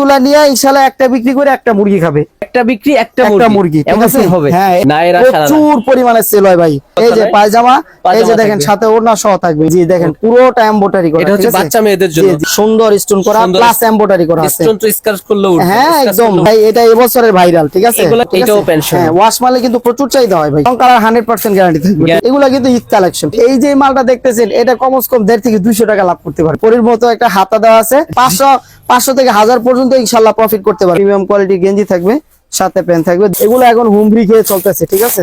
তুলা নিয়ে ইনশাল্লাহ একটা বিক্রি করে একটা মুরগি খাবে। একটা বিক্রি একটা মুরগি। ঠিক আছে? হবে। হ্যাঁ প্রচুর পরিমাণে সেল হয় ভাই। এই যে পায়জামা এই যে দেখেন সাথে ওড়না সহ থাকবে। জি দেখেন পুরোটা এমবোটারি করা এটা হচ্ছে? বাচ্চা মেয়েদের জন্য। সুন্দর স্টোন করা প্লাস এমবোটারি করা আছে। ডিসকাউন্ট তো স্কার্চ করলেও উঠবে। হ্যাঁ একদম। ভাই এটা এবছরের ভাইরাল ঠিক আছে? এটাও pension। হ্যাঁ ওয়াশ মালে কিন্তু প্রচুর চাহিদা হয় ভাই। কালার হান্ড্রেড পার্সেন্ট গ্যারান্টি থাকবে। এগুলা কিন্তু ঈদ কালেকশন এই যে মালটা দেখতেছেন এটা কমস কম দেড় থেকে দুইশো টাকা লাভ করতে পারে। পরির মতো একটা হাতা দেওয়া আছে। পাঁচশো পাঁচশো থেকে হাজার পর্যন্ত ইনশাল্লাহ প্রফিট করতে পারবে। প্রিমিয়াম কোয়ালিটির গেঞ্জি থাকবে সাথে প্যান্ট থাকবে। এগুলো এখন হুমরি খেয়ে চলতেছে ঠিক আছে?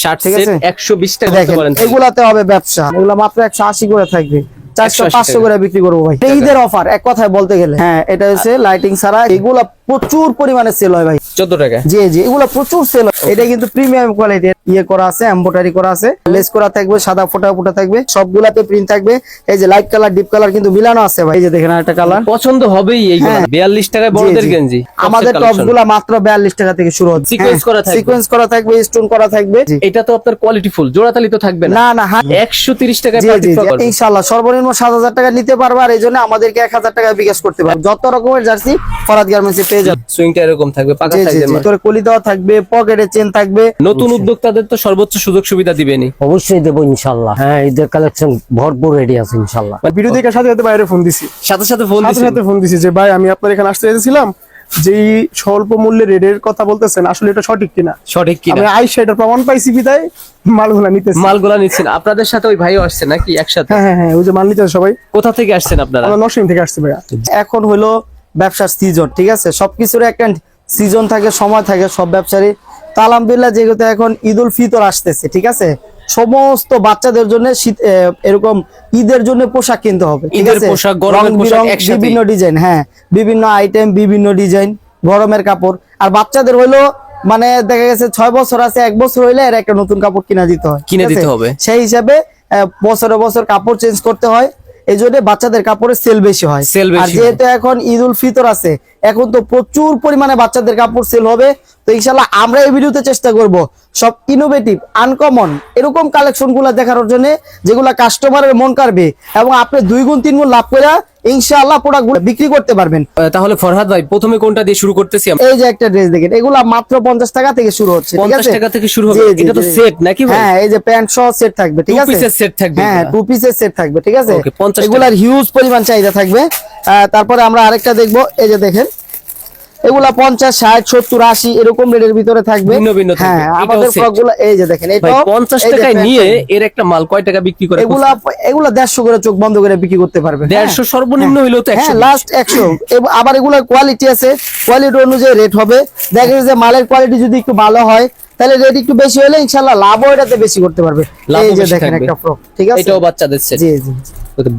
শার্ট ঠিক সেট আছে? 120 টাকা দেখেন এগুলাতে হবে ব্যবসা। এগুলো মাত্র একশো আশি করে থাকবে। চারশো পাঁচশো করে বিক্রি করব ভাই। ঈদের অফার এক কথায় বলতে গেলে। হ্যাঁ এটা হচ্ছে লাইটিং ছাড়া এগুলা প্রচুর পরিমাণে সেল হয় ভাই। 14 টাকা? জি জি এগুলো প্রচুর সেল এটা কিন্তু প্রিমিয়াম কোয়ালিটির ইয়ে করা আছে এমব্রয়ডারি করা আছে। লেস করা থাকবে সাদা ফোটা ফোটা থাকবে সবগুলাতে প্রিন্ট থাকবে। এই যে লাইট কালার ডিপ কালার কিন্তু মিলানো আছে ভাই। এই যে দেখেন একটা কালার পছন্দ হবেই এইগুলো হ্যাঁ। 42 টাকায় বড়দের গেঞ্জি। আমাদের টপগুলা মাত্র বিয়াল্লিশ টাকা থেকে শুরু হচ্ছে। Sequence করা থাকবে। সিকোয়েন্স করা থাকবে স্টোন করা থাকবে। এটা তো আপনার কোয়ালিটি ফুল জোড়াতালি তো থাকবে না। না না হ্যাঁ। 130 টাকায় জি জি পার্টি জি, ফ্রক করবে। ইনশাল্লাহ সর্বনিম্ন সাত হাজার টাকা নিতে পারবে আর এই জন্য আমাদেরকে এক হাজার টাকা বিকাশ করতে পারবে। যত রকমের জার্সি ফরাদ গার্মেন্টস পেয়ে সুইংটা এরকম থাকবে পাকা কলি দেওয়া থাকবে পকেটে চেন থাকবে। নতুন উদ্যোক্তাদের তো সর্বোচ্চ সুযোগ সুবিধা অবশ্যই দেবো ইনশাল্লাহ। হ্যাঁ ঈদের কালেকশন ভরপুর রেডি আছে ইনশাল্লাহ। ভিডিও দেখে সাথে সাথে বাইরে ফোন দিছি? সাথে সাথে ফোন সাথে সাথে ফোন দিছি যে ভাই আমি আপনার এখানে আসতে চাইছিলাম যেই স্বল্প মূল্যে রেডের কথা বলতেছেন আসলে এটা সঠিক কিনা? সঠিক আমি কিনা আইসা এটা প্রমাণ পাইছি বিদায় মালগুলা নিতেছি। মালগুলা নিচ্ছেন। আপনাদের সাথে ওই ভাইও আসছে নাকি একসাথে? হ্যাঁ হ্যাঁ হ্যাঁ ওই যে মাল নিতেছে সবাই। কোথা থেকে আসছেন আপনারা? আমরা নরসিং থেকে আসছে ভাইয়া। এখন হলো ব্যবসার সিজন ঠিক আছে? সবকিছুর একটা সিজন থাকে সময় থাকে সব ব্যবসারই। তো আলহামদুলিল্লাহ যেহেতু এখন ঈদ উল ফিতর আসতেছে ঠিক আছে? সমস্ত বাচ্চাদের জন্য শীত এরকম ঈদের জন্য পোশাক কিনতে হবে। বিভিন্ন ডিজাইন হ্যাঁ বিভিন্ন আইটেম বিভিন্ন ডিজাইন গরমের কাপড়। আর বাচ্চাদের হইল মানে দেখা গেছে ছয় বছর আছে এক বছর হইলে এর একটা নতুন কাপড় কিনা দিতে হয় কিনে দিতে হবে। সেই হিসাবে বছরে বছর কাপড় চেঞ্জ করতে হয়। এই জন্য বাচ্চাদের কাপড়ের সেল বেশি হয়। আর যেহেতু এখন ঈদ উল ফিতর আছে এখন তো প্রচুর পরিমাণে বাচ্চাদের কাপড় সেল হবে। তো ইনশাল্লাহ আমরা এই ভিডিওতে চেষ্টা করব সব ইনোভেটিভ আনকমন এরকম কালেকশনগুলা দেখানোর জন্য যেগুলা কাস্টমারের মন কাড়বে এবং আপনি দুই গুণ তিন গুণ লাভ করে ইনশাআল্লাহ প্রোডাক্ট বিক্রি করতে পারবেন। তাহলে ফরহাদ ভাই প্রথমে কোনটা দিয়ে শুরু করতেছি এই যে একটা ড্রেস দেখেন এগুলা মাত্র পঞ্চাশ টাকা থেকে শুরু হচ্ছে ঠিক 50 টাকা থেকে শুরু হবে? এটা তো সেট নাকি ভাই? হ্যাঁ এই যে প্যান্ট সহ সেট থাকবে ঠিক আছে? সেট থাকবে হ্যাঁ। টু পিসের সেট থাকবে ঠিক আছে? 50। এগুলার হিউজ পরিমাণ চাহিদা থাকবে। তারপরে আমরা আরেকটা দেখব এই যে দেখেন এগুলা পঞ্চাশ ষাট সত্তর আশি এরকম রেটের ভিতরে থাকবে। ভিন্ন ভিন্ন থাকবে। হ্যাঁ আমাদের set। এই যে দেখেন ভাই এটাও 50 এই যে টাকায় নিয়ে এর একটা মাল কয় টাকা বিক্রি করে এগুলা এগুলা দেড়শো করে চোখ বন্ধ করে বিক্রি করতে পারবে। হ্যাঁ। 150 সর্বনিম্ন হইলেও তো হ্যাঁ লাস্ট একশো। আবার কোয়ালিটি আছে। কোয়ালিটি অনুযায়ী রেট হবে। দেখা যাচ্ছে যে মালের কোয়ালিটি যদি একটু ভালো হয় তাহলে রেট একটু বেশি হলে ইনশাল্লাহ লাভও এটাতে বেশি করতে পারবে। এই যে দেখেন একটা ফ্রক ঠিক আছে? এটাও বাচ্চাদের জি জি।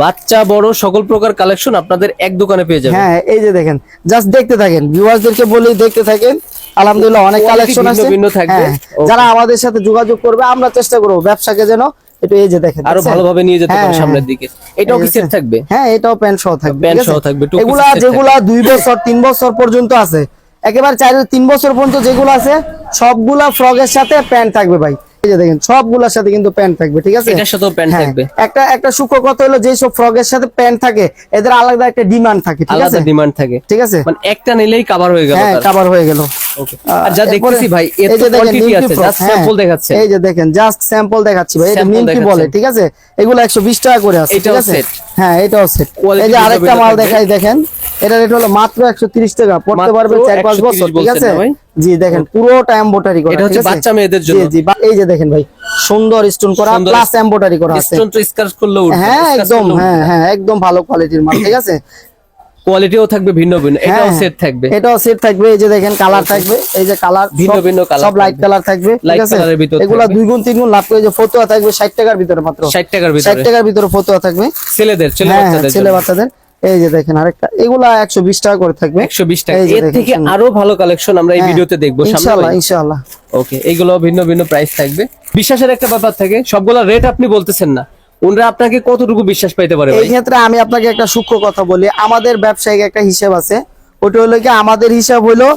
বাচ্চা বড় সকল প্রকার কালেকশন আপনাদের এক দোকানে পেয়ে যাবেন। হ্যাঁ এই যে দেখেন জাস্ট দেখতে থাকেন ভিউয়ারদেরকে বলি দেখতে থাকেন। আলহামদুলিল্লাহ অনেক কালেকশন আছে। ভিন্ন থাকবে। হ্যাঁ, যারা আমাদের সাথে যোগাযোগ করবে আমরা চেষ্টা করব ব্যবসাকে যেন একটু এই যে দেখেন আরও? ভালোভাবে নিয়ে যেতে পারে হ্যাঁ, সামনের দিকে। এটাও কি সেট থাকবে? হ্যাঁ এটাও প্যান্ট সহ থাকবে প্যান্ট সহ থাকবে, এগুলা যেগুলা দুই বছর তিন বছর পর্যন্ত আছে। একেবারে চার তিন বছর পর্যন্ত যেগুলো আছে সবগুলা ফ্রগের সাথে প্যান্ট থাকবে ভাই। এই যে দেখেন সবগুলার সাথে কিন্তু প্যান্ট থাকবে ঠিক আছে? এটার সাথেও প্যান্ট হ্যাঁ, থাকবে। একটা একটা সূক্ষ্ম কথা হলো যে সব ফ্রকের সাথে প্যান্ট থাকে এদের আলাদা একটা ডিমান্ড থাকে ঠিক আছে? আলাদা ডিমান্ড থাকে। ঠিক আছে? মানে একটা নিলেই কভার হয়ে গেল হ্যাঁ তার। হয়ে গেল। আর যা দেখতেছি ভাই এর এই তো যে দেখেন কোয়ান্টিটি আছে জাস্ট হ্যাঁ, স্যাম্পল দেখাচ্ছে। এই যে দেখেন জাস্ট স্যাম্পল দেখাচ্ছি ভাই এটা Sample বলে ঠিক আছে? এগুলো 120 টাকা করে আছে ঠিক আছে? হ্যাঁ এটাও সেট এই যে আরেকটা মাল দেখাই দেখেন। এটা রেট হলো মাত্র 130 টাকা। পড়তে পারবে 4 5 বছর ঠিক আছে? জি দেখেন এমব্রয়ডারি করা এটা হচ্ছে বাচ্চা মেয়েদের জন্য। জি এই যে দেখেন ভাই সুন্দর স্টোন করা প্লাস করা আছে। ডিসকাউন্ট তো স্কার্চ করলেও উঠবে হ্যাঁ একদম হ্যাঁ হ্যাঁ একদম ভালো কোয়ালিটির মাল ঠিক আছে? কোয়ালিটিও থাকবে ভিন্ন ভিন্ন এটাও হ্যাঁ, সেট থাকবে। এটাও সেট থাকবে এই যে দেখেন কালার থাকবে এই যে কালার ভিন্ন ভিন্ন colour সব লাইট কালার থাকবে ঠিক আছে? ভিতর এগুলা দুই গুণ তিন গুণ লাভ করে যে ফতুয়া থাকবে 60 টাকার ভিতরে মাত্র। 60 টাকার 60 টাকার ভিতরে ফতুয়া থাকবে। ছেলেদের ছেলে হ্যাঁ হ্যাঁ, বাচ্চাদের ছেলে বাচ্চাদের। এই যে দেখেন আরেকটা এগুলা 120 টাকা করে থাকবে। 120 টাকা। এর থেকে আরও ভালো কালেকশন আমরা এই হ্যাঁ, ভিডিওতে দেখব সামনে ইনশাআল্লাহ ইনশাআল্লাহ। ওকে এইগুলো ভিন্ন ভিন্ন প্রাইস থাকবে। বিশ্বাসের একটা ব্যাপার থাকে সবগুলো রেট আপনি বলতেছেন না। ওনরা আপনাকে কতটুকু বিশ্বাস পাইতে পারে এই ক্ষেত্রে আমি আপনাকে একটা সূক্ষ্ম কথা বলি আমাদের ব্যবসায়িক একটা হিসাব আছে। ওটা হলো কি আমাদের হিসাব হলো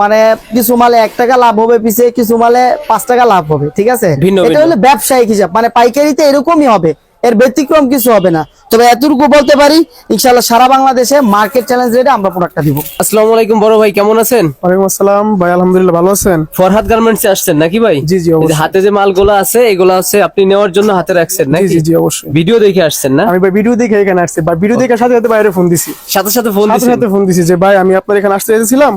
মানে কিছু মালে এক টাকা লাভ হবে পিছে কিছু মালে পাঁচ টাকা লাভ হবে ঠিক আছে? ভিন্ন এটা হলো ব্যবসায়িক হিসাব মানে পাইকারিতে এরকমই হবে। এর ব্যতিক্রম কিছু হবে না। তবে এতটুকু বলতে পারি ইনশাল্লাহ সারা বাংলাদেশে মার্কেট চ্যালেঞ্জ রেটে আমরা প্রোডাক্টটা দিব। আসসালামু আলাইকুম বড় ভাই কেমন আছেন? ওয়ালাইকুম আসসালাম ভাই আলহামদুলিল্লাহ ভালো আছেন? ফরহাদ গার্মেন্টসে আসছেন নাকি ভাই? জি, জি। হাতে যে মালগুলো আছে এগুলো আছে আপনি নেওয়ার জন্য হাতে রাখছেন নাকি? জি জি অবশ্যই। ভিডিও দেখে আসছেন না? আমি ভাই ভিডিও দেখে এখানে আসছি। বা ভিডিও দেখে সাথে সাথে বাইরে ফোন দিছি। সাথে সাথে ফোন দিছি সাথে সাথে ফোন দিছি যে ভাই আমি আপনার এখানে আসতে এসেছিলাম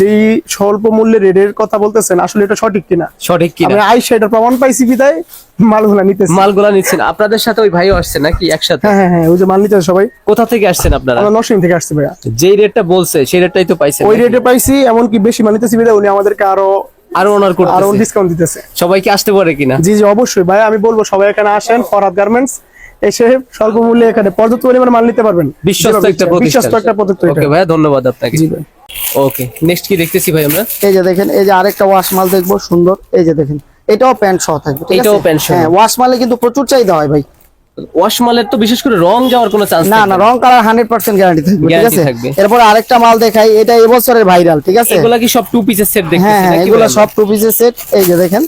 যেই স্বল্প মূল্যে রেডের কথা বলতেছেন আসলে এটা সঠিক কিনা? সঠিক আমি কিনা আই সেটার প্রমাণ পাইছি বিদায় মালগুলা নিতেছি। মালগুলা নিচ্ছেন। আপনাদের সাথে ওই ভাইও আসছে নাকি একসাথে? হ্যাঁ হ্যাঁ হ্যাঁ ওই যে মাল নিতেছে সবাই। কোথা থেকে আসছেন আপনারা? আমরা নরসিং থেকে আসছি ভাইয়া। যেই রেটটা বলছে সেই রেটটাই তো পাইছেন ওই রেটে পাইছি এমনকি বেশি মাল নিতেছি বিদায় উনি আমাদেরকে আরও আরও অনার আরও করতেছে ডিসকাউন্ট দিতেছে। সবাইকে আসতে পারে কিনা? জি জি অবশ্যই। ভাই আমি বলব সবাই এখানে আসেন ফরহাদ গার্মেন্টস এসে স্বল্প মূল্যে এখানে পর্যাপ্ত পরিমাণে মাল নিতে পারবেন। বিশ্বস্ত একটা বিশ্বস্ত একটা প্রতিষ্ঠান ওকে ভাইয়া ধন্যবাদ আপনাকে। জি ভাই। ওকে নেক্সট কি দেখতেছি ভাই আমরা? এই যে দেখেন এই যে আরেকটা ওয়াশ মাল দেখব সুন্দর। এই যে দেখেন এটাও প্যান্ট সহ থাকবে এটাও প্যান্ট সহ। হ্যাঁ ওয়াশ মালে কিন্তু প্রচুর চাহিদা হয় ভাই। ওয়াশ মালের তো বিশেষ করে রং যাওয়ার কোনো চান্স না না রং কালার গ্যারান্টি থাকবে ঠিক আছে। এরপরে আরেকটা মাল দেখাই এটা এবছরের ভাইরাল ঠিক আছে? এগুলা কি সব টু পিসের সেট হ্যাঁ হ্যাঁ এগুলো ভাই সব টু পিসের সেট এই যে দেখেন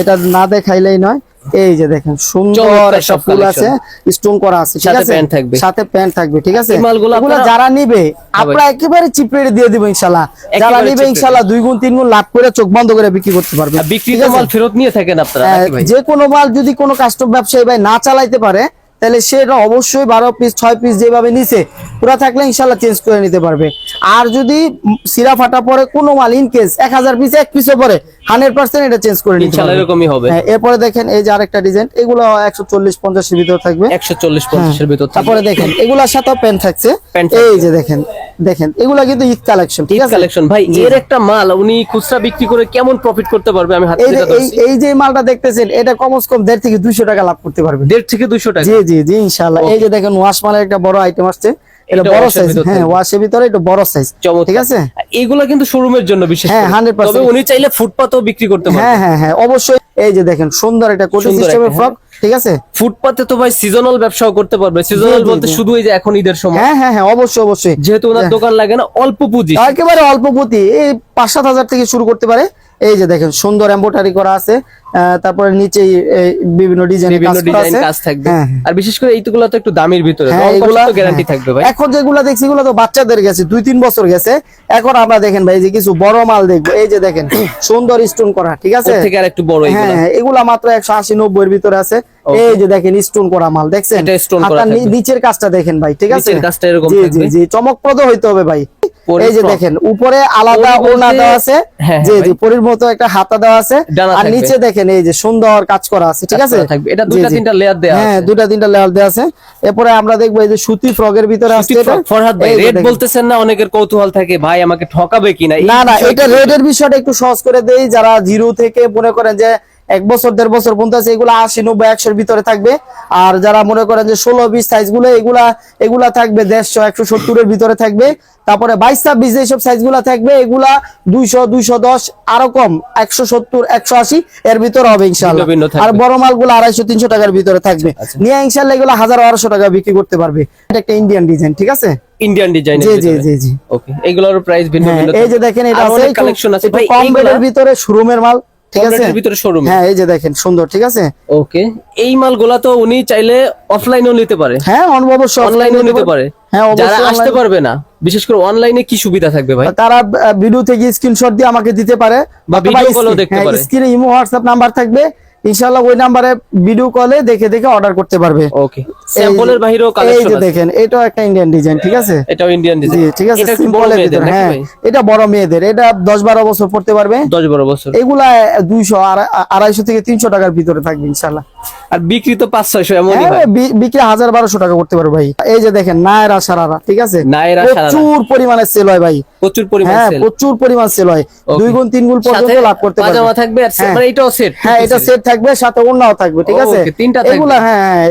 এটা না দেখাইলেই নয় এই যে দেখেন সুন্দর একটা ফুল আছে স্টোন করা আছে ঠিক সাথে আছে? প্যান্ট থাকবে। সাথে প্যান্ট থাকবে ঠিক আছে? এগুলো যারা নিবে। আমরা একেবারে চিপ রেটে দিয়ে দিব ইনশাআল্লাহ যারা নিবে ইনশাআল্লাহ দুই গুণ তিন গুণ লাভ করে চোখ বন্ধ করে বিক্রি করতে পারবে বিক্রি? মাল ফেরত নিয়ে থাকেন আপনারা হ্যাঁ, যে কোনো মাল যদি কোনো কাস্টম ব্যবসায়ী ভাই না চালাইতে পারে তাহলে সেটা অবশ্যই বারো পিস ছয় পিস যেভাবে নিছে পুরা থাকলে ইনশাল্লাহ চেঞ্জ করে নিতে পারবে। আর যদি সিরা ফাটা পরে কোনো মাল ইন কেস এক হাজার পিস এক পিসও পরে হান্ড্রেড পার্সেন্ট এটা চেঞ্জ করে নিতে পারবে। এরকমই হবে। হ্যাঁ, এরপরে দেখেন এই যে আরেকটা ডিজাইন এগুলো একশো চল্লিশ পঞ্চাশের ভিতর থাকবে। একশো চল্লিশ পঞ্চাশের ভিতর। তারপরে দেখেন এগুলার সাথেও প্যান্ট থাকছে। এই যে দেখেন দেখেন এগুলা কিন্তু ঈদ কালেকশন ঠিক আছে? কালেকশন ভাই এর একটা মাল উনি খুচরা বিক্রি করে কেমন প্রফিট করতে পারবে আমি হাতে এই যে এই এই যে মালটা দেখতেছেন এটা কমস কম দেড় থেকে দুইশো টাকা লাভ করতে পারবে। দেড় থেকে দুশো টাকা। জি জি। জি জি ইনশাআল্লাহ। এই যে দেখেন ওয়াশ মালের একটা বড় আইটেম আসছে। এটা বড় সাইজ হ্যাঁ ওয়াশের ভিতরে এটা বড় সাইজ ঠিক আছে? এগুলো কিন্তু শোরুমের জন্য বিশেষ হ্যাঁ, 100% তবে উনি চাইলে ফুটপাতেও বিক্রি করতে পারবে হ্যাঁ হ্যাঁ হ্যাঁ অবশ্যই। এই যে দেখেন সুন্দর একটা কোটি সিস্টেমের ফ্রক ঠিক আছে? ফুটপাতে তো ভাই সিজনাল ব্যবসাও করতে পারবে। সিজনাল বলতে শুধু এই যে এখন ঈদের সময়। হ্যাঁ হ্যাঁ হ্যাঁ অবশ্যই অবশ্যই। যেহেতু ওনার দোকান লাগে না অল্প পুঁজি। একেবারে অল্প পুঁতি। এই পাঁচ সাত হাজার থেকে শুরু করতে পারে। এই যে দেখেন সুন্দর এম্বোটারি করা আছে তারপরে নিচে বিভিন্ন ডিজাইন বিভিন্ন ডিজাইন কাজ থাকবে। হ্যাঁ, হ্যাঁ। আর বিশেষ করে এইগুলো তো একটু দামের ভিতরে হ্যাঁ, গ্যারান্টি। থাকবে ভাই। এখন যেগুলা দেখছি এগুলো তো বাচ্চাদের গেছে দুই তিন বছর গেছে। এখন আমরা দেখেন ভাই যে কিছু বড় মাল দেখব। এই যে দেখেন সুন্দর স্টোন করা ঠিক আছে? থেকে আর একটু বড় হ্যাঁ এগুলা। মাত্র একশো আশি নব্বই এর ভিতরে আছে। এই যে দেখেন স্টোন করা মাল দেখছেন? এটা করা। নিচের কাজটা দেখেন ভাই ঠিক আছে? নিচের কাজটা এরকম জি জি জি চমকপ্রদ হইতে হবে ভাই। এই যে দেখেন উপরে আলাদা ওনা দেওয়া আছে হ্যাঁ, জি হ্যাঁ জি পরির মতো একটা হাতা দেওয়া আছে আর নিচে দেখেন এই যে সুন্দর কাজ করা আছে ঠিক আছে? এটা জি, দুইটা তিনটা layer দেয়া হ্যাঁ আছে। দুটা তিনটা লেয়ার দেওয়া আছে। এরপরে আমরা দেখব এই যে সুতি ফ্রকের ভিতরে আসছে এটা। ফরহাদ ভাই দেখেন। বলতেছেন না অনেকের কৌতূহল থাকে ভাই আমাকে ঠকাবে কিনা? না না এটা রেটের বিষয়টা একটু সহজ করে দেই যারা জিরো থেকে মনে করেন যে এক বছর দেড় বছর পর্যন্ত আছে এগুলো আশি নব্বই একশোর ভিতরে থাকবে। আর যারা মনে করেন যে ষোলো বিশ সাইজগুলো এগুলা এগুলা থাকবে দেড়শো একশো সত্তরের ভিতরে থাকবে। তারপরে বাইশ ছাব্বিশ যেসব সাইজগুলা থাকবে এগুলা দুইশো দুইশো দশ আরও কম একশো সত্তর একশো আশি এর ভিতরে হবে ইনশাল্লাহ। আর বড় মালগুলো আড়াইশো তিনশো টাকার ভিতরে থাকবে। নিয়ে ইনশাল্লাহ এগুলো হাজার বারোশো টাকা বিক্রি করতে পারবে। এটা একটা ইন্ডিয়ান ডিজাইন ঠিক আছে? ইন্ডিয়ান ডিজাইন জি জি জি জি। ওকে এগুলোর প্রাইস ভিন্ন হ্যাঁ, ভিন্ন এই যে দেখেন এটা আছে কালেকশন আছে। কম রেটের ভিতরে শোরুমের মাল। ঠিক আছে? ভিতরে শোরুম হ্যাঁ এই যে দেখেন সুন্দর ঠিক আছে? ওকে এই মালগুলা তো উনি চাইলে অফলাইনেও নিতে পারে। হ্যাঁ অবশ্যই অনলাইনেও নিতে পারে। হ্যাঁ যারা আসতে পারবে না বিশেষ করে অনলাইনে কি সুবিধা থাকবে ভাই? তারা ভিডিও থেকে স্ক্রিনশট দিয়ে আমাকে দিতে পারে বা ভিডিও দেখতে হ্যাঁ, পারে। স্ক্রিনে ইমো হোয়াটসঅ্যাপ নাম্বার থাকবে। ইনশাআল্লাহ ওই নাম্বারে ভিডিও কলে দেখে দেখে অর্ডার করতে পারবে। ওকে স্যাম্পলের বাহিরেও এই কালেকশন যে আছে। দেখেন এটাও একটা ইন্ডিয়ান ডিজাইন ঠিক আছে? এটাও ইন্ডিয়ান ডিজাইন ঠিক আছে এটা সিম্পলের মেয়েদের ভিতরে হ্যাঁ এটা বড় মেয়েদের এটা 10 12 বছর পড়তে পারবে। 10 12 বছর। এগুলা দুইশো আড়াইশো থেকে তিনশো টাকার ভিতরে থাকবে ইনশাল্লাহ আর বিক্রি তো 5 600 এমনই হ্যাঁ, বিক্রি হাজার বারোশো টাকা করতে পারবে ভাই। এই যে দেখেন নায়রা সারারা ঠিক আছে? প্রচুর পরিমাণে সেল হয় ভাই। প্রচুর পরিমাণ হ্যাঁ প্রচুর পরিমাণ সেল হয়। দুই গুণ তিন গুণ পর্যন্ত লাভ করতে পাজামা পারবে থাকবে আর হ্যাঁ। মানে এটাও সেট হ্যাঁ এটা সেট থাকবে সাথে ওড়নাও থাকবে ঠিক আছে? তিনটা এগুলা হ্যাঁ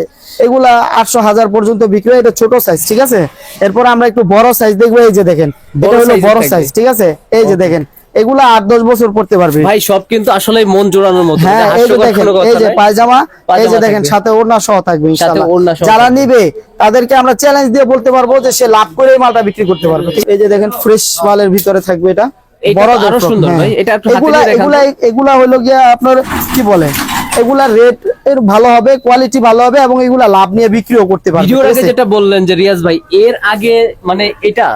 এগুলা আটশো হাজার পর্যন্ত বিক্রি হয় এটা ছোট সাইজ ঠিক আছে? এরপর আমরা একটু বড় সাইজ দেখব এই যে দেখেন এটা বড় হলো বড় সাইজ ঠিক আছে? এই যে দেখেন এগুলা আট দশ বছর পড়তে পারবে। ভাই সব কিন্তু আসলে মন জোড়ানোর মতো। হ্যাঁ এই যে দেখেন এই যে পায়জামা এই যে দেখেন সাথে ওড়না সহ থাকবে ইনশাআল্লাহ। যারা নিবে তাদেরকে আমরা চ্যালেঞ্জ দিয়ে বলতে পারব যে সে লাভ করে মালটা বিক্রি করতে পারবে। এই যে দেখেন ফ্রেশ মালের ভিতরে থাকবে এটা। বড় আরও সুন্দর হ্যাঁ। ভাই, এটা একটু হাতে এগুলা এগুলা হলো গিয়া আপনার কি বলে এগুলা রেট এর ভালো হবে কোয়ালিটি ভালো হবে এবং এগুলা লাভ নিয়ে বিক্রিও করতে পারবে ভিডিওর আগে যেটা বললেন যে রিয়াজ ভাই এর আগে মানে এটা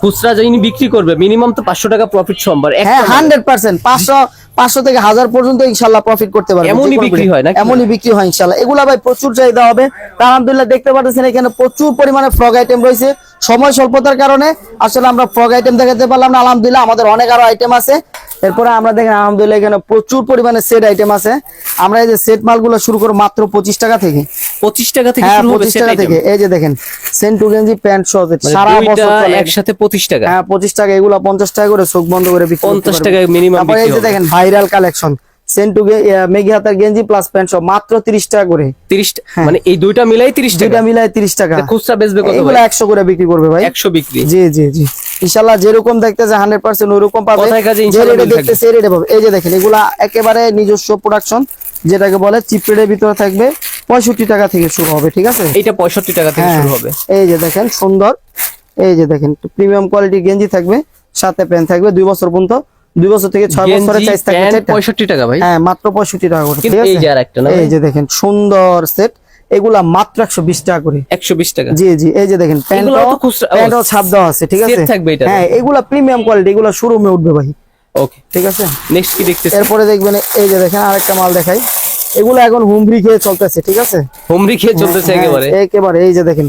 খুচরা যিনি বিক্রি করবে মিনিমাম তো পাঁচশো টাকা প্রফিট সম্ভব হ্যাঁ। হান্ড্রেড পার্সেন্ট পাঁচশো পাঁচশো থেকে হাজার পর্যন্ত ইনশাল্লাহ প্রফিট করতে পারবে। এমনই বিক্রি হয় না এমনই বিক্রি হয় ইনশাল্লাহ। এগুলা ভাই প্রচুর চাহিদা হবে। আলহামদুলিল্লাহ দেখতে পাচ্ছেন এখানে প্রচুর পরিমাণে ফ্রগ আইটেম রয়েছে। সময় স্বল্পতার কারণে আসলে আমরা ফ্রক আইটেম দেখাতে পারলাম না। আলহামদুলিল্লাহ আমাদের অনেক আরও আইটেম আছে। এরপরে আমরা দেখেন আলহামদুলিল্লাহ এখানে প্রচুর পরিমাণে সেট আইটেম আছে। আমরা এই যে সেট মালগুলো শুরু করব মাত্র পঁচিশ টাকা থেকে। পঁচিশ টাকা থেকে হ্যাঁ পঁচিশ টাকা থেকে। এই যে দেখেন সেন্টু গেঞ্জি প্যান্ট সহ সারা বছর একসাথে পঁচিশ টাকা। হ্যাঁ পঁচিশ টাকা এগুলা পঞ্চাশ টাকা করে চোখ বন্ধ করে বিক্রি করতে 50 পারবে। টাকায় minimum তারপরে এই যে দেখেন ভাইরাল কালেকশন সেন্টু গেঞ্জি প্লাস প্যান্ট সব মাত্র তিরিশ টাকা করে। তিরিশ মানে এই দুইটা মিলাই তিরিশ টাকা? দুইটা মিলায় তিরিশ টাকা। তা খুচরা বেচবে কত এগুলো একশো করে বিক্রি করবে ভাই। বিক্রি? জি জি জি। ইনশাল্লাহ যেরকম দেখতেছে হান্ড্রেড পার্সেন্ট ওইরকম পাবে। যে রেটে দেখতেছে এই রেটে পাবে। এই যে দেখেন এগুলা একেবারে নিজস্ব প্রোডাকশন যেটাকে বলে চিপ রেটের ভিতরে থাকবে পঁয়ষট্টি টাকা থেকে শুরু হবে ঠিক আছে? এইটা পঁয়ষট্টি টাকা থেকে হ্যাঁ, শুরু হবে। এই যে দেখেন সুন্দর। এই যে দেখেন প্রিমিয়াম কোয়ালিটি গেঞ্জি থাকবে সাথে প্যান্ট থাকবে দুই বছর পর্যন্ত দুই বছর থেকে ছয় বছরের চাইজ থাকবে পঁয়ষট্টি টাকা ভাই। হ্যাঁ মাত্র পঁয়ষট্টি টাকা করে। ঠিক এই আছে? যে আর একটা না এই যে দেখেন সুন্দর সেট এগুলা মাত্র একশো বিশ টাকা করে। একশো বিশ টাকা? জি জি এই যে দেখেন প্যান্টও ছাপ দেওয়া আছে ঠিক আছে। হ্যাঁ এগুলা প্রিমিয়াম কোয়ালিটি এগুলা শোরুমে উঠবে ভাই। ওকে ঠিক আছে? নেক্সট কি দেখতেছি? এরপরে দেখবেন এই যে দেখেন আরেকটা মাল দেখাই। এগুলো এখন হুমরি খেয়ে চলতেছে ঠিক আছে? হোমরি খেয়ে চলতেছে হ্যাঁ, একেবারে। একেবারে এই যে দেখেন.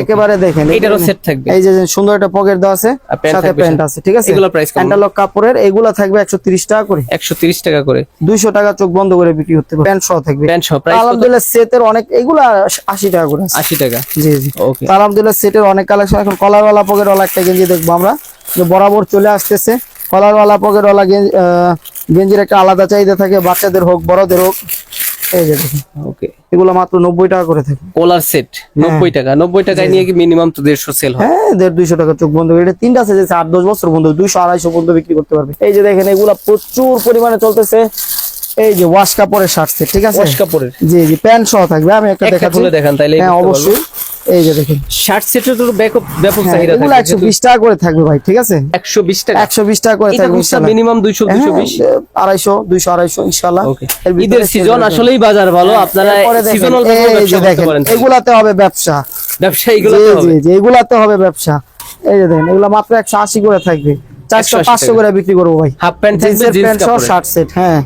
একেবারে দেখেন এটারও set থাকবে। এই যে সুন্দর একটা পকেট দেওয়া আছে সাথে প্যান্ট আছে ঠিক আছে? এগুলোর price কেমন? অ্যান্টালক কাপড়ের এগুলা থাকবে একশো তিরিশ টাকা করে। একশো তিরিশ টাকা করে। দুইশো টাকা চোখ বন্ধ করে বিক্রি করতে পারবে। প্যান্ট সহ থাকবে। প্যান্ট সহ প্রাইস আলহামদুলিল্লাহ সেটের অনেক এগুলা আশি টাকা করে আছে। আশি টাকা। জি জি। ওকে আলহামদুলিল্লাহ সেটের অনেক কালেকশন এখন কলারওয়ালা পকেটওয়ালা একটা গেঞ্জি দেখব আমরা। যে বরাবর চলে আসতেছে। কলারওয়ালা পকেটওয়ালা গেঞ্জির একটা আলাদা চাহিদা থাকে। বাচ্চাদের হোক বড়দের হোক। এই যে দেখুন। ওকে এগুলো মাত্র নব্বই টাকা করে থাকে। কোলার সেট নব্বই টাকা। নব্বই টাকায় নিয়ে কি মিনিমাম তো দেড়শো সেল হয়? হ্যাঁ দেড় দুইশো টাকা চোখ বন্ধ এটা তিনটা আছে যে আট দশ বছর বন্ধ দুইশো আড়াইশো পর্যন্ত বিক্রি করতে পারবে। এই যে দেখেন এগুলা প্রচুর পরিমাণে চলতেছে। এই যে ওয়াশ কাপড়ের শার্ট সেট ঠিক আছে? ওয়াশ কাপড়ের? জি জি প্যান্ট সহ থাকবে। আমি একটা দেখা খুলে দেখান তাইলে হ্যাঁ অবশ্যই। এই যে দেখেন। শার্ট সেটের তো ব্যাপক ব্যাপক হ্যাঁ, চাহিদা এগুলো একশো বিশ টাকা করে থাকবে ভাই ঠিক আছে? একশো বিশ টাকা। একশো বিশ টাকা করে থাকবে খুচরা মিনিমাম হ্যাঁ, ঈদের সিজন আসলেই বাজার ভালো আপনারা দেখেন, সিজনাল ব্যবসা করতে পারেন। এগুলাতে হবে ব্যবসা। ব্যবসা জি এগুলো জি জি এগুলাতে হবে ব্যবসা। এই যে দেখেন এগুলা মাত্র একশো আশি করে থাকবে। চারশো 180 পাঁচশো করে বিক্রি করব ভাই। হাফ প্যান্ট থাকবে জিন্স কাপড় শার্ট সেট হ্যাঁ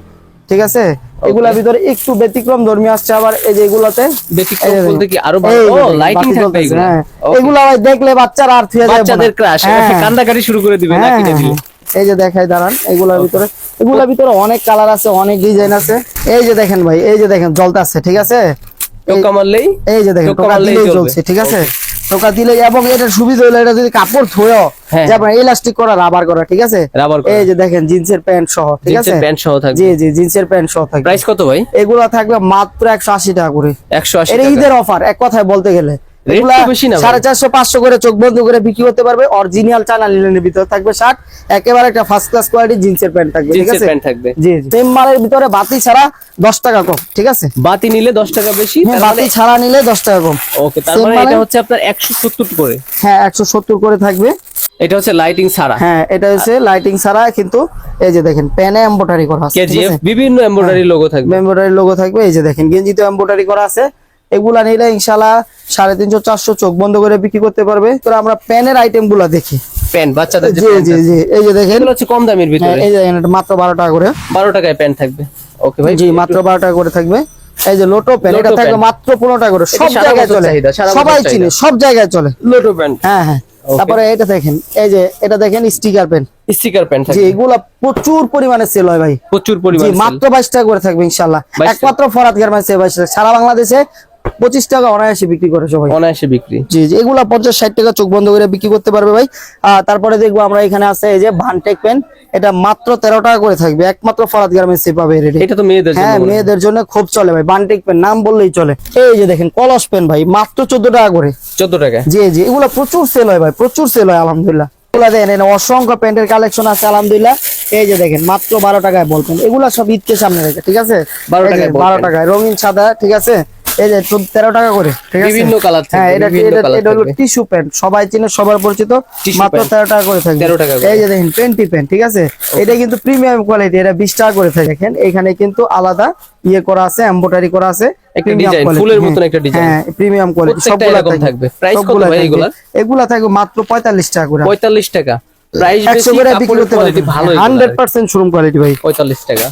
ঠিক আছে? এগুলার ভিতরে একটু ব্যতিক্রম ধর্মী আসছে আবার এই যে এগুলাতে। ব্যতিক্রম বলতে কি আরও ভালো? যে ও দেখেন, লাইটিং থাকবে জ্বলতেছে, এগুলো? হ্যাঁ। এগুলা দেখলে বাচ্চারা আর থুয়ে যাবে বাচ্চাদের ক্রাশ হ্যাঁ। কান্দাকাটি শুরু করে দিবে না হ্যাঁ, কিনে দিলে। এই যে দেখাই দাঁড়ান এগুলার ভিতরে। এগুলার ভিতরে অনেক কালার আছে অনেক ডিজাইন আছে। এই যে দেখেন ভাই এই যে দেখেন জলতে আছে ঠিক আছে? টোকা মারলেই এই যে দেখেন টোকা টোকা দিলেই জ্বলছে ঠিক আছে? টোকা দিলে এবং এটার সুবিধা হলো এটা যদি কাপড় থুয়েও হ্যাঁ। যেমন ইলাস্টিক করা রাবার করা ঠিক আছে? রাবার এই যে দেখেন জিন্সের প্যান্ট সহ ঠিক আছে? প্যান্ট সহ থাকবে। জি জি জিন্সের প্যান্ট সহ থাকবে। প্রাইস কত ভাই? এগুলো থাকবে মাত্র একশো আশি টাকা করে। একশো আশি এটা ঈদের অফার এক কথায় বলতে গেলে। Rate এগুলা তো বেশি না ভাই। সাড়ে চারশো পাঁচশো করে চোখ বন্ধ করে বিক্রি করতে পারবে। অরিজিনাল চানা লিলেনের ভিতরে থাকবে শার্ট একেবারে একটা ফার্স্ট ক্লাস কোয়ালিটি জিন্সের প্যান্ট থাকবে ঠিক আছে? প্যান্ট থাকবে। জি জি। সেম মালের ভিতরে বাতি ছাড়া দশ টাকা কম ঠিক আছে? বাতি নিলে দশ টাকা বেশি হ্যাঁ, বাতি ছাড়া নিলে দশ টাকা কম। ওকে তার same মানে মানে- এটা হচ্ছে আপনার একশো সত্তর করে। হ্যাঁ একশো সত্তর করে থাকবে। এটা হচ্ছে লাইটিং ছাড়া। হ্যাঁ এটা হচ্ছে লাইটিং ছাড়া কিন্তু এই যে দেখেন প্যানে করা আছে বিভিন্ন এমব্রয়ডারি লোগো থাকবে। এম্বোটারি লোগো থাকবে এই যে দেখেন গেঞ্জিতে এম্বোটারি করা আছে। এগুলা নিলে ইনশাল্লাহ সাড়ে তিনশো চারশো চোখ বন্ধ করে বিক্রি করতে পারবে। তো আমরা প্যানের আইটেমগুলা দেখি। প্যান্ট বাচ্চাদের জি জি জি এই যে দেখেন। হচ্ছে কম দামের হ্যাঁ, ভিতরে এই যে মাত্র বারো টাকা করে। বারো টাকায় প্যান্ট থাকবে। ওকে ভাই। জি মাত্র বারো টাকা করে থাকবে। এই যে লোটো প্যান এটা থাকবে মাত্র পনেরো টাকা করে। সব জায়গায় চলে। চাহিদা, সারা বছর সবাই চিনে সব জায়গায় চলে। লোটো প্যান্ট হ্যাঁ হ্যাঁ। তারপরে এটা দেখেন এই যে এটা দেখেন স্টিকার পেন স্টিকার প্যান্ট জি এগুলা প্রচুর পরিমাণে সেল হয় ভাই। প্রচুর পরিমাণ মাত্র বাইশ টাকা করে থাকবে ইনশাল্লাহ একমাত্র গার্মেন্টস টাকা সারা বাংলাদেশে পঁচিশ টাকা অনায়াসে বিক্রি করে সবাই। অনায়াসে বিক্রি। জি জি এগুলা পঞ্চাশ ষাট টাকা চোখ বন্ধ করে বিক্রি করতে পারবে ভাই। তারপরে দেখব আমরা এখানে আছে এই যে ভানটেক পেন এটা মাত্র তেরো টাকা করে থাকবে একমাত্র ফরাত গার্মেন্টস পাবে এটা তো মেয়েদের হ্যাঁ। মেয়েদের জন্য খুব চলে ভাই। বান্টিক পেন নাম বললেই চলে। এই যে দেখেন কলস পেন ভাই মাত্র চোদ্দ টাকা করে। চোদ্দ টাকা। জি জি এগুলো প্রচুর সেল হয় ভাই প্রচুর সেল হয় আলহামদুলিল্লাহ। এগুলা দেখেন অসংখ্য প্যান্টের কালেকশন আছে আলহামদুলিল্লাহ। এই যে দেখেন মাত্র বারো টাকায় বলবেন এগুলা সব ঈদকে সামনে রেখে ঠিক আছে? 12 এই যে টাকায় বারো টাকায় রঙিন সাদা ঠিক আছে? এই যে চোদ্দ- তেরো টাকা করে ঠিক আছে? বিভিন্ন হ্যাঁ এটা এটা- হলো টিস্যু প্যান্ট সবাই চিনে সবার পরিচিত মাত্র pant। তেরো টাকা করে থাকবে 13 টাকা এই যে দেখেন টোয়েন্টি প্যান্ট ঠিক আছে? এটা কিন্তু প্রিমিয়াম কোয়ালিটি এটা বিশ টাকা করে থাকে। দেখেন এখানে কিন্তু আলাদা ইয়ে করা আছে এম্বোটারি করা আছে একটা premium ফুলের হ্যাঁ, মতন একটা design। হ্যাঁ প্রিমিয়াম কোয়ালিটি সবগুলা থাকবে। Price কত ভাই থাকবে। এগুলা থাকবে মাত্র পঁয়তাল্লিশ টাকা করে। পঁয়তাল্লিশ টাকা। প্রাইস বেশি কাপড়ের কোয়ালিটি ভালো হান্ড্রেড পার্সেন্ট শোরুম কোয়ালিটি ভাই। পঁয়তাল্লিশ টাকা।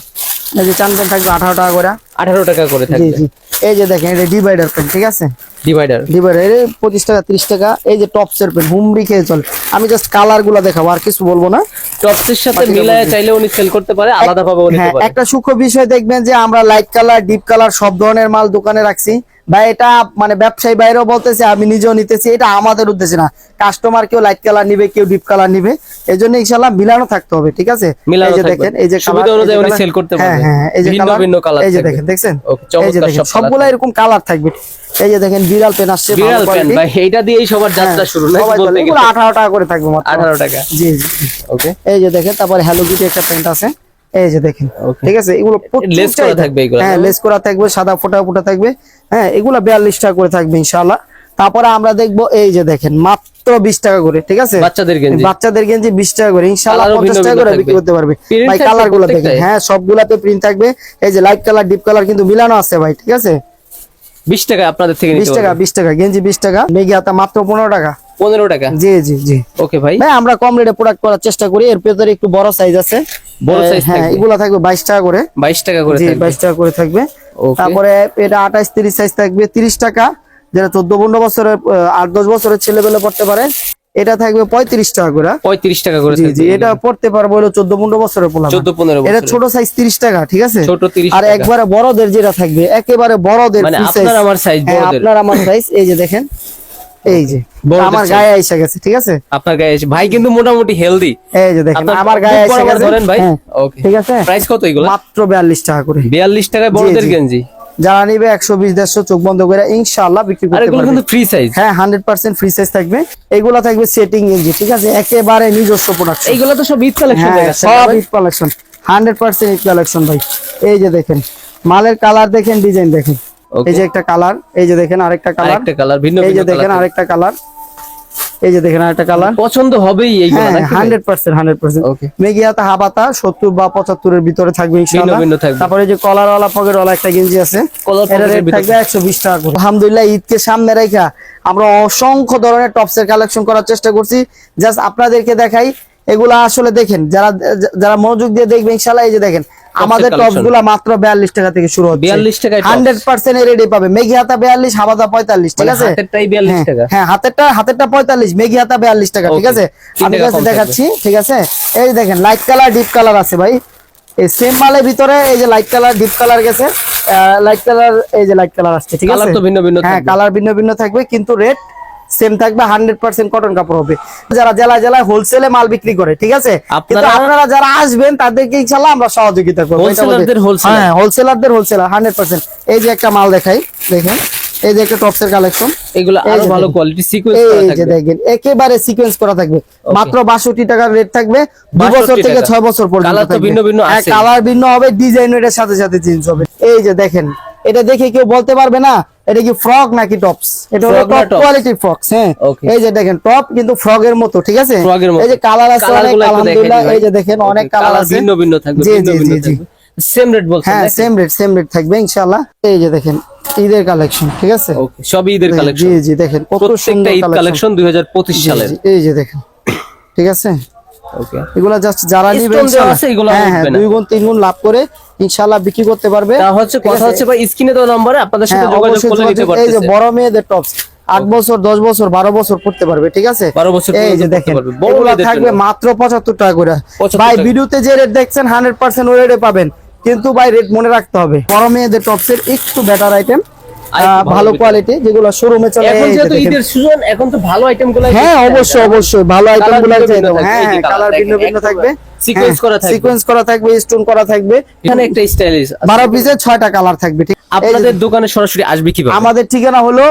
এই যে চান থাকবে আঠারো টাকা করে। আঠারো টাকা করে থাকবে। জি। এই যে দেখেন এটা ডিভাইডার প্যান্ট ঠিক আছে? ডিভাইডার ডিভাইডার এর পঁচিশ টাকা ত্রিশ টাকা এই যে টপসের প্যান্ট হুমড়ি খেয়ে চলে। আমি জাস্ট কালারগুলা দেখাবো আর কিছু বলব না। টপসের সাথে বাকিটা চাইলে উনি সেল করতে পারে আলাদা ভাবে হ্যাঁ একটা সূক্ষ্ম বিষয় দেখবেন যে আমরা লাইট কালার ডিপ কালার সব ধরনের মাল দোকানে রাখছি। বা এটা মানে ব্যবসায়ী বাইরেও বলতেছে আমি নিজেও নিতেছি এটা আমাদের উদ্দেশ্যে না। কাস্টমার কেউ লাইট কালার নিবে কেউ ডিপ কালার নিবে এই জন্য ইনশাল্লাহ মিলানো থাকতে হবে ঠিক আছে? এই যে দেখেন এই যে হ্যাঁ। হ্যাঁ এই যে colour এই যে। দেখেন দেখছেন? এই যে দেখেন সবগুলা এরকম কালার থাকবে। এই যে দেখেন বিড়াল পেন আসছে বিড়াল quality। ভাই এইটা দিয়েই সবার যাত্রা হ্যাঁ, শুরু নাকি সবাই বলতে গেলে? আঠারো টাকা করে থাকবে মাত্র। আঠারো টাকা। জি জি জি। ওকে এই যে দেখেন তারপরে হ্যালো কিটি একটা প্যান্ট আছে। এই যে দেখেন। ঠিক আছে? এগুলো Lace করা থাকবে এগুলো, হ্যাঁ লেস করা থাকবে সাদা ফোটা ফোটা থাকবে। হ্যাঁ এগুলো বিয়াল্লিশ টাকা করে থাকবে ইনশাআল্লাহ। তারপরে আমরা দেখব এই যে দেখেন মাত্র বিশ টাকা করে ঠিক আছে? বাচ্চাদের গেঞ্জি। বাচ্চাদের গেঞ্জি বিশ টাকা করে ইনশাআল্লাহ Colour ও পঞ্চাশ ভিন্ন টাকা করে বিক্রি করতে পারবে। ভাই থাকবে কালারগুলো দেখেন। হ্যাঁ সবগুলাতে প্রিন্ট থাকবে। এই যে লাইট কালার ডিপ কালার কিন্তু মিলানো আছে ভাই ঠিক আছে? বিশ টাকা আপনাদের থেকে বিশ নিতে টাকা পারবে বিশ টাকা গেঞ্জি বিশ টাকা মেঘি হাতা মাত্র পনেরো টাকা। পনেরো টাকা? জি জি জি। ওকে ভাই। ভাই আমরা কম রেটে প্রোডাক্ট করার চেষ্টা করি এর ভেতরে একটু বড় সাইজ আছে। বড় হ্যাঁ এগুলা থাকবে বাইশ টাকা করে। বাইশ টাকা করে থাকবে। বাইশ টাকা করে থাকবে। তারপরে এটা আঠাইশ তিরিশ সাইজ থাকবে তিরিশ টাকা। যেটা চোদ্দ পনেরো বছরের আহ, আট দশ বছরের ছেলে পেলে পড়তে পারে এটা থাকবে পঁয়ত্রিশ টাকা করে। পঁয়ত্রিশ টাকা করে জি জি এটা পড়তে পারব হলো বছরের পোলা এটা ছোট সাইজ তিরিশ টাকা ঠিক আছে? ছোট 30 আর একবারে বড়দের যেটা থাকবে একেবারে বড়দের মানে আপনার আমার size, হ্যাঁ, বড়দের। আপনার আমার সাইজ এই যে দেখেন। এই যে আমার গায়ে এসে গেছে ঠিক আছে? আপনার গায়ে এসে ভাই কিন্তু মোটামুটি হেলদি এই যে দেখেন আমার গায়ে এসে গেছে। ধরেন ভাই। হ্যাঁ, ওকে। ঠিক আছে? প্রাইস কত এগুলো? মাত্র বিয়াল্লিশ টাকা করে। বিয়াল্লিশ টাকায় বড়দের গেঞ্জি। যারা নিবে একশো বিশ দেড়শো চোখ বন্ধ করে ইনশাআল্লাহ বিক্রি করতে এগুলো পারবে। কিন্তু ফ্রি সাইজ হ্যাঁ হান্ড্রেড পার্সেন্ট ফ্রি সাইজ থাকবে। এগুলা থাকবে সেটিং গেঞ্জি ঠিক আছে? একেবারে নিজস্ব প্রোডাকশন এইগুলো তো সব ঈদ কালেকশন হ্যাঁ সব Eid collection hundred percent Eid collection ভাই। এই যে দেখেন মালের কালার দেখেন ডিজাইন দেখেন. এই যে একটা কালার এই যে দেখেন আরেকটা কালার আরেকটা কালার ভিন্ন এই যে দেখেন আরেকটা কালার এই যে দেখেন আরেকটা কালার পছন্দ হবেই এইগুলো হ্যাঁ নাকি? ভাই? Hundred percent hundred percent Okay. মেঘিয়াতা হাবাতা সত্তর বা পঁচাত্তরের ভিতরে থাকবে ইনশাআল্লাহ। ভিন্ন থাকবে। তারপরে যে কলারওয়ালা পকেটওয়ালা একটা গেঞ্জি আছে কলার পকেটের ভিতরে থাকবে একশো বিশ টাকা করে। আলহামদুলিল্লাহ ঈদকে সামনে রেখা আমরা অসংখ্য ধরনের টপসের কালেকশন করার চেষ্টা করছি। জাস্ট আপনাদেরকে দেখাই এগুলা আসলে দেখেন যারা যারা মনোযোগ দিয়ে দেখবে ইনশাল্লাহ এই যে দেখেন আমাদের টপসগুলা মাত্র বিয়াল্লিশ টাকা থেকে শুরু হচ্ছে। 42 টাকায় tops। হান্ড্রেড পার্সেন্ট রেডি পাবে। মেঘি হাতা বিয়াল্লিশ হাবাদা পঁয়তাল্লিশ ঠিক মানে আছে? হাতেরটাই 42 হ্যাঁ, টাকা। হ্যাঁ হাতেরটা হাতেরটা পঁয়তাল্লিশ মেঘি হাতা বিয়াল্লিশ টাকা ঠিক আছে? আমি কাছে দেখাচ্ছি ঠিক আছে? এই দেখেন লাইট কালার ডিপ কালার আছে ভাই। এই সেম মালের ভিতরে এই যে লাইট কালার ডিপ কালার গেছে। লাইট কালার এই যে লাইট কালার আসছে ঠিক আছে? Colour তো ভিন্ন ভিন্ন হ্যাঁ কালার ভিন্ন ভিন্ন থাকবে কিন্তু রেট সেম থাকবে হান্ড্রেড পার্সেন্ট কটন কাপড় হবে। যারা জেলায় জেলায় হোলসেলে মাল বিক্রি করে ঠিক আছে? কিন্তু আপনারা- যারা আসবেন তাদেরকে ইনশাল্লাহ আমরা সহযোগিতা করব। হ্যাঁ হোলসেলারদের হোলসেলার হান্ড্রেড পার্সেন্ট এই যে একটা মাল দেখাই দেখেন। এই যে একটা টপসের কালেকশন এগুলো আরও ভালো দেখেন। কোয়ালিটি সিকোয়েন্স এই যে দেখেন একেবারে সিকোয়েন্স করা থাকবে। মাত্র বাষট্টি টাকার রেট থাকবে। দুই 62 বছর থেকে পর্যন্ত Colour তো ভিন্ন ভিন্ন কালার ভিন্ন হবে ডিজাইন এর সাথে সাথে চেঞ্জ হবে। এই যে দেখেন এটা দেখে কেউ বলতে পারবে না এটা কি ফ্রক নাকি টপস এটা হলো টপ? কোয়ালিটি ফ্রকস হ্যাঁ। এই যে দেখেন টপ কিন্তু ফ্রগের মতো ঠিক আছে? এর। এই যে কালার আছে অনেক আলহামদুলিল্লাহ এই যে দেখেন অনেক কালার আছে। ভিন্ন ভিন্ন থাকবে জি ভিন্ন জি ভিন্ন জি থাকবে। সেম রেট বলছেন হ্যাঁ সেম রেট সেম রেট থাকবে ইনশাআল্লাহ। এই যে দেখেন ঈদের কালেকশন ঠিক আছে? ওকে সবই ঈদের কালেকশন জি জি দেখেন কত সুন্দর কালেকশন 2025 সালের। এই যে দেখেন ঠিক আছে? ওকে এগুলা জাস্ট যারা নিবে হ্যাঁ হ্যাঁ দুই গুণ তিন গুণ লাভ করে ইনশাআল্লাহ বিক্রি করতে পারবে। তা হচ্ছে কথা হচ্ছে ভাই স্ক্রিনে দেওয়া নম্বরে আপনাদের সাথে হ্যাঁ, যোগাযোগ করলে নিতে এই যে বড় মেয়েদের টপস আট বছর দশ বছর বারো বছর পড়তে পারবে ঠিক আছে? 12 বছর এই যে দেখেন পারবে। বড় এগুলা মেয়েদের থাকবে মাত্র পঁচাত্তর টাকা করে। ভাই। ভিডিওতে যে রেট দেখছেন হান্ড্রেড পার্সেন্ট ওই রেটে পাবেন। কিন্তু ভাই রেট মনে রাখতে হবে। বড় মেয়েদের টপসের একটু বেটার আইটেম ভালো কোয়ালিটি যেগুলো শোরুমে চলে এখন যেহেতু ঈদের সিজন এখন তো ভালো হ্যাঁ অবশ্যই অবশ্যই ভালো হ্যাঁ যে হ্যাঁ কালার ভিন্ন ভিন্ন থাকবে। sequence করা থাকবে। সিকোয়েন্স করা থাকবে স্টোন করা থাকবে। এখানে একটা স্টাইলিশ বারো পিসে ছয়টা কালার থাকবে ঠিক? আপনাদের দোকানে সরাসরি আসবে কীভাবে? আমাদের ঠিকানা হলো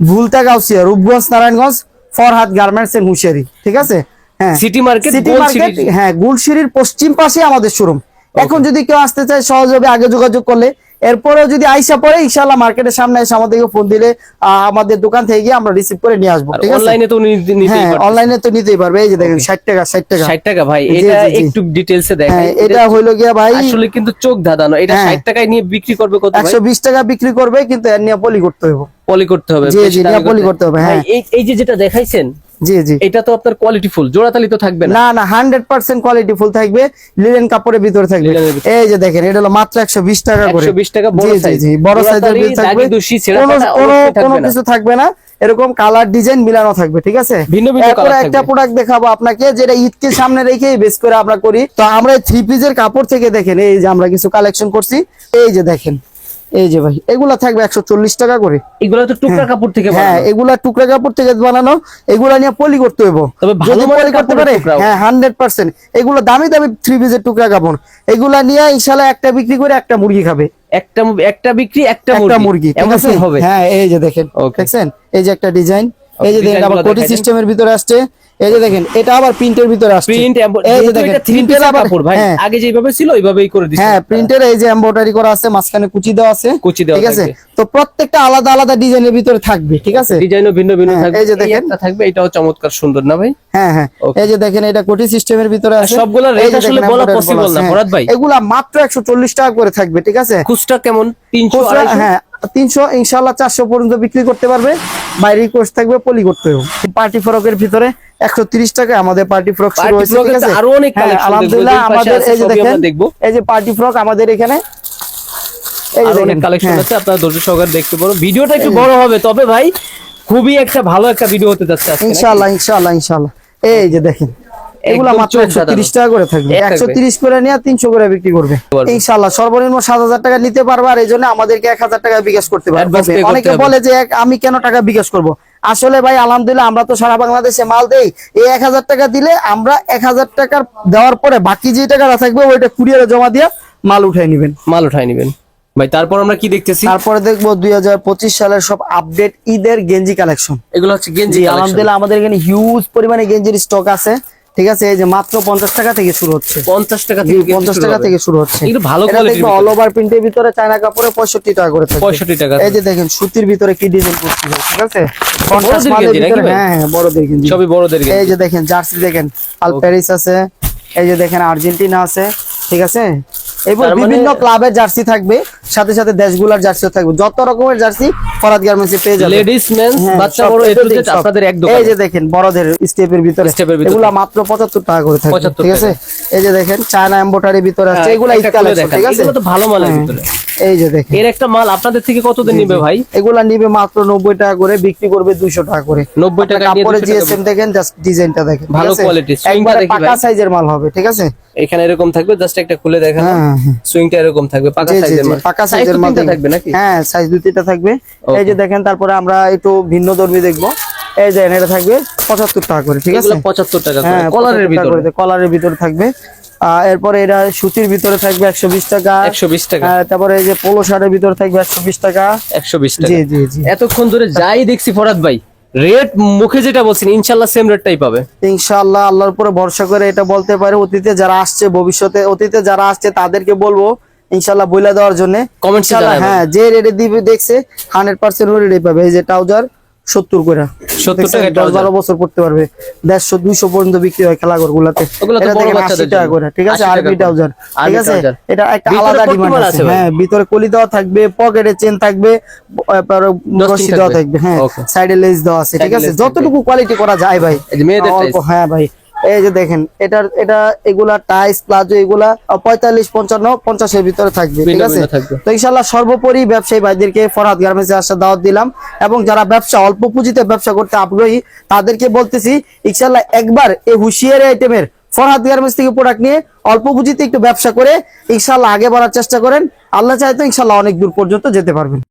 Bhulta Gausia Rupganj Narayanganj Farhad garments and hosiery ঠিক আছে? হ্যাঁ। সিটি মার্কেট সিটি মার্কেট হ্যাঁ গুলশিরির পশ্চিম পাশে আমাদের শোরুম এখন যদি কেউ আসতে চায় সহজভাবে আগে যোগাযোগ করলে এরপরেও যদি আইসা পরে ইনশাল্লাহ মার্কেটের সামনে এসে আমাদেরকে ফোন দিলে আমাদের দোকান থেকে গিয়ে আমরা রিসিভ করে নিয়ে আসব ঠিক আছে? অনলাইনে তো নিতেই হ্যাঁ অনলাইনে তো নিতেই পারবে এই যে দেখেন ষাট টাকা ষাট টাকা। ষাট টাকা ভাই এটা। একটু ডিটেলসে দেখেন। হ্যাঁ এটা হইল গিয়া ভাই আসলে কিন্তু চোখ ধাঁধানো। এটা হ্যাঁ। ষাট টাকায় নিয়ে বিক্রি করবে কত ভাই? একশো বিশ টাকা বিক্রি করবে কিন্তু এর নিয়ে পলি করতে হবে পলি করতে হবে। জি, জি, নিয়ে পলি করতে হবে, হ্যাঁ। এই যে যেটা দেখাইছেন জি জি। এটা তো আপনার কোয়ালিটি ফুল জোড়াতালি তো থাকবে না। না হান্ড্রেড পার্সেন্ট কোয়ালিটি ফুল থাকবে লিলেন কাপড়ের ভিতরে থাকবে। এই যে দেখেন এটা হলো মাত্র একশো বিশ টাকা করে। 120 টাকা বড় সাইজের বিল থাকবে। কোনো। কিছু থাকবে না। এরকম কালার ডিজাইন মিলানো থাকবে ঠিক আছে? ভিন্ন ভিন্ন একটা প্রোডাক্ট দেখাবো আপনাকে যেটা ঈদকে সামনে রেখে বেস করে আমরা করি। তো আমরা থ্রি পিসের কাপড় থেকে দেখেন এই যে আমরা কিছু কালেকশন করছি। এই যে দেখেন এই যে ভাই এগুলা থাকবে একশো চল্লিশ টাকা করে। এগুলো তো টুকরা কাপড় থেকে হ্যাঁ। এগুলা টুকরা কাপড় থেকে বানানো এগুলা নিয়ে পলি করতে হইব। ভালো যদি পলি করতে পারে হ্যাঁ হান্ড্রেড পার্সেন্ট এগুলো দামি দামি থ্রি পিসের টুকরা কাপড়। এগুলা নিয়ে ইনশাল্লাহ একটা বিক্রি করে একটা মুরগি খাবে। একটা একটা বিক্রি একটা মুরগি। ঠিক আছে? হবে। হ্যাঁ এই যে দেখেন. দেখছেন? এই যে একটা ডিজাইন এই যে দেখেন আবার কোটি সিস্টেমের ভিতরে আসছে। এই যে দেখেন এটা আবার প্রিন্টের ভিতরে আসছে। প্রিন্ট এই যে দেখেন প্রিন্টের আবার ভাই হ্যাঁ। আগে যেভাবে ছিল ওইভাবেই করে হ্যাঁ প্রিন্টের এই যে এমব্রয়ডারি করা আছে মাঝখানে কুচি দেওয়া আছে কুচি দেওয়া ঠিক আছে? তো প্রত্যেকটা আলাদা আলাদা ডিজাইনের ভিতরে থাকবে ঠিক আছে? ডিজাইনও ভিন্ন ভিন্ন হ্যাঁ, থাকবে। এই যে দেখেন। একটা থাকবে এটাও চমৎকার সুন্দর না ভাই? হ্যাঁ হ্যাঁ। এই যে দেখেন এটা কোটি সিস্টেমের ভিতরে আছে। rate যে আসলে বলা আছে, না, হ্যাঁ। ভাই। এগুলা মাত্র একশো চল্লিশ টাকা করে থাকবে ঠিক আছে? খুচরা কেমন? তিনশো খুচরা, আড়াইশো? হ্যাঁ তিনশো ইনশাল্লাহ চারশো পর্যন্ত বিক্রি করতে পারবে। বাইরে কোর্স থাকবে পলি করতে হবে পার্টি ফ্রকের ভিতরে একশো তিরিশ টাকা আমাদের পার্টি ফ্রক শুরু হয়েছে ঠিক আছে আরও অনেক হ্যাঁ, আলহামদুলিল্লাহ আমাদের এই যে দেখেন। এই যে পার্টি ফ্রক আমাদের এখানে এই যে অনেক দেখেন, কালেকশন। আছে আপনারা ধৈর্য সহকারে দেখতে পারো ভিডিওটা একটু বড় হবে তবে ভাই খুবই একটা ভালো একটা ভিডিও হতে যাচ্ছে আজকে নাকি? ইনশাল্লাহ ইনশাল্লাহ ইনশাল্লাহ এই যে দেখেন এগুলা মাত্র একশো তিরিশ টাকা করে থাকবে। একশো তিরিশ করে নিয়ে তিনশো করে বিক্রি করবে। ইনশাল্লাহ সর্বনিম্ন সাত হাজার টাকা নিতে পারবে আর এই জন্য আমাদেরকে এক হাজার টাকা বিকাশ করতে পারবে। অনেকে বলে যে আমি কেন টাকা বিকাশ করব? আসলে ভাই আলহামদুলিল্লাহ আমরা তো সারা বাংলাদেশে মাল দেই। এই এক হাজার টাকা দিলে আমরা এক হাজার টাকার দেওয়ার পরে বাকি যে টাকাটা থাকবে ওইটা কুরিয়ারে জমা দিয়ে মাল উঠাই নিবেন। মাল উঠাই নিবেন। ভাই তারপর আমরা কি দেখতেছি? তারপরে দেখব দুই হাজার পঁচিশ সালের সব আপডেট ঈদের গেঞ্জি কালেকশন। এগুলো হচ্ছে গেঞ্জি আলহামদুলিল্লাহ আমাদের এখানে হিউজ পরিমাণে গেঞ্জির স্টক আছে। ঠিক আছে এই যে মাত্র পঞ্চাশ টাকা থেকে শুরু হচ্ছে। পঞ্চাশ টাকা থেকে গেঞ্জি পঞ্চাশ শুরু টাকা থেকে শুরু হচ্ছে। ভালো কোয়ালিটির অল ওভার প্রিন্টের ভিতরে চায়না কাপড়ে পঁয়ষট্টি টাকা করে থাকে পঁয়ষট্টি টাকা এই যে দেখেন সুতির ভিতরে কি ডিজাইন করছি ঠিক আছে? বড়দের গেঞ্জি নাকি হ্যাঁ হ্যাঁ বড়দের গেঞ্জি। সবই বড়দের এই যে দেখেন জার্সি দেখেন আল প্যারিস আছে। এই যে দেখেন আর্জেন্টিনা আছে ঠিক আছে? এবং মানে- বিভিন্ন ক্লাবের জার্সি থাকবে সাথে সাথে দেশগুলার জার্সি থাকবে। যত রকমের জার্সি ফরাদ গার্মেন্টসে পেয়ে যাবে। লেডিস মেন হ্যাঁ, বাচ্চা বড় এ টু everything জেড সব। আপনাদের এক দোকান। এই যে দেখেন বড়দের স্টেপের ভিতরে। স্টেপের ভিতরে। এগুলা মাত্র পঁচাত্তর টাকা করে থাকে ঠিক আছে? এই যে দেখেন চায়না এম্বোটারি ভিতরে আছে এগুলা কালেকশন ঠিক আছে? এগুলো তো ভালো মালের হ্যাঁ। ভিতরে। এই যে দেখেন। এর একটা মাল আপনাদের থেকে কতদিন নিবে ভাই? এগুলা নিবে মাত্র নব্বই টাকা করে বিক্রি করবে দুইশো টাকা করে। 90 টাকা 200 টাকা জিএসএম দেখেন জাস্ট ডিজাইনটা দেখেন ভালো আছে? quality, swing টা একবারে দেখি পাকা সাইজের মাল হবে ঠিক আছে? এখানে এরকম থাকবে জাস্ট একটা খুলে দেখেন হ্যাঁ, হ্যাঁ। সুইংটা এরকম থাকবে পাকা সাইজের মাল। পাকা সাইজের মাল থাকবে নাকি? হ্যাঁ সাইজ দুই তিনটা থাকবে। এই যে দেখেন তারপরে আমরা একটু ভিন্ন ধর্মী দেখব। এই যে এটা থাকবে পঁচাত্তর টাকা করে ঠিক আছে? এগুলো 75 টাকা করে হ্যাঁ কলারের 75 ভিতরে। কলারের ভিতরে থাকবে। এরপরে এটা সুতির ভিতরে থাকবে একশো বিশ টাকা। 120 টাকা। তারপরে এই যে পোলো শার্টের ভিতরে থাকবে একশো বিশ টাকা। 120 জি টাকা। জি জি এতক্ষণ ধরে যাই দেখছি ফরাদ ভাই রেট মুখে যেটা বলছেন ইনশাআল্লাহ সেম রেটটাই পাবে। ইনশাআল্লাহ আল্লাহর উপরে ভরসা করে এটা বলতে পারে অতীতে যারা আসছে ভবিষ্যতে অতীতে যারা আসছে তাদেরকে বলব ইনশাআল্লাহ বইলা দেওয়ার জন্য। এ হ্যাঁ যে রেটে দিবে দেখছে হান্ড্রেড পার্সেন্ট রেটে পাবে। এই যে ট্রাউজার সত্তর করে। 70 টাকায় দশ বারো বছর পড়তে পারবে। দেড়শো দুইশো পর্যন্ত বিক্রি হয় খেলাঘর গুলাতে। ওগুলো তো এটা বড় দেখেন বাচ্চাদের 80 টাকা করে। ঠিক আছে? 80 আরবি ট্রাউজার। ঠিক আছে? এটা একটা আলাদা ডিমান্ড আছে হ্যাঁ ভিতরে কলি দেওয়া থাকবে পকেটে চেন থাকবে রশি দেওয়া থাকবে। হ্যাঁ। সাইডে লেস দেওয়া আছে ঠিক আছে? যতটুকু কোয়ালিটি করা যায় ভাই। হ্যাঁ ভাই। এই যে দেখেন এটার এটা এগুলা টাইস প্লাজো এগুলা পঁয়তাল্লিশ পঞ্চান্ন পঞ্চাশের ভিতরে থাকবে ঠিক আছে? তো ইনশাল্লাহ সর্বোপরি ব্যবসায়ী ভাইদেরকে ফরহাদ গার্মেন্টসে আসার দাওয়াত দিলাম এবং যারা ব্যবসা অল্প পুঁজিতে ব্যবসা করতে আগ্রহী তাদেরকে বলতেছি ইনশাল্লাহ একবার এই হুঁশিয়ারি আইটেমের ফরহাদ গার্মেন্টস থেকে প্রোডাক্ট নিয়ে অল্প পুঁজিতে একটু ব্যবসা করে ইনশাল্লাহ আগে বাড়ার চেষ্টা করেন। আল্লাহ চাইতো ইনশাল্লাহ অনেক দূর পর্যন্ত যেতে পারবেন।